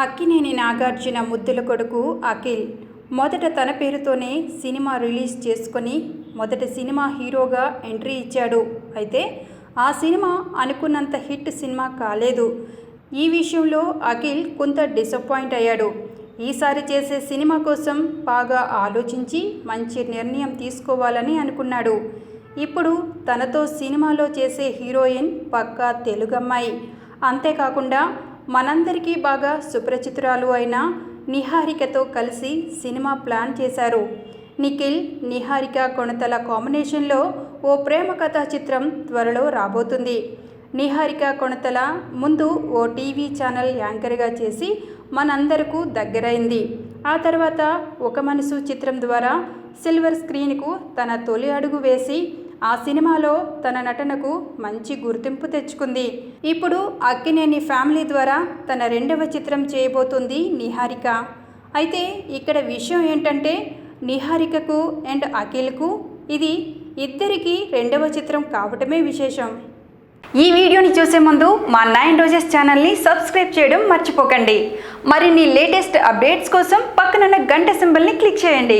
అక్కినేని నాగార్జున ముద్దుల కొడుకు అఖిల్. మొదట తన పేరుతోనే సినిమా రిలీజ్ చేసుకొని మొదటి సినిమా హీరోగా ఎంట్రీ ఇచ్చాడు. అయితే ఆ సినిమా అనుకున్నంత హిట్ సినిమా కాలేదు. ఈ విషయంలో అఖిల్ కొంత డిసప్పాయింట్ అయ్యాడు. ఈసారి చేసే సినిమా కోసం బాగా ఆలోచించి మంచి నిర్ణయం తీసుకోవాలని అనుకున్నాడు. ఇప్పుడు తనతో సినిమాలో చేసే హీరోయిన్ పక్కా తెలుగమ్మాయి. అంతేకాకుండా మనందరికీ బాగా సుపరిచితురాలు అయిన నిహారికతో కలిసి సినిమా ప్లాన్ చేశారు. నిఖిల్ నిహారిక కొణతల కాంబినేషన్లో ఓ ప్రేమ కథా చిత్రం త్వరలో రాబోతుంది. నిహారిక కొణతల ముందు ఓ టీవీ ఛానల్ యాంకర్గా చేసి మనందరకు దగ్గరైంది. ఆ తర్వాత ఒక మనసు చిత్రం ద్వారా సిల్వర్ స్క్రీన్కు తన తొలి అడుగు వేసి ఆ సినిమాలో తన నటనకు మంచి గుర్తింపు తెచ్చుకుంది. ఇప్పుడు అక్కినేని ఫ్యామిలీ ద్వారా తన రెండవ చిత్రం చేయబోతుంది నిహారిక. అయితే ఇక్కడ విషయం ఏంటంటే నిహారికకు అండ్ అఖిల్కు ఇది ఇద్దరికి రెండవ చిత్రం కావటమే విశేషం. ఈ వీడియోని చూసే ముందు మా నైన్ రోజెస్ ఛానల్ని సబ్స్క్రైబ్ చేయడం మర్చిపోకండి. మరిన్ని లేటెస్ట్ అప్డేట్స్ కోసం పక్కనున్న గంట సింబల్ని క్లిక్ చేయండి.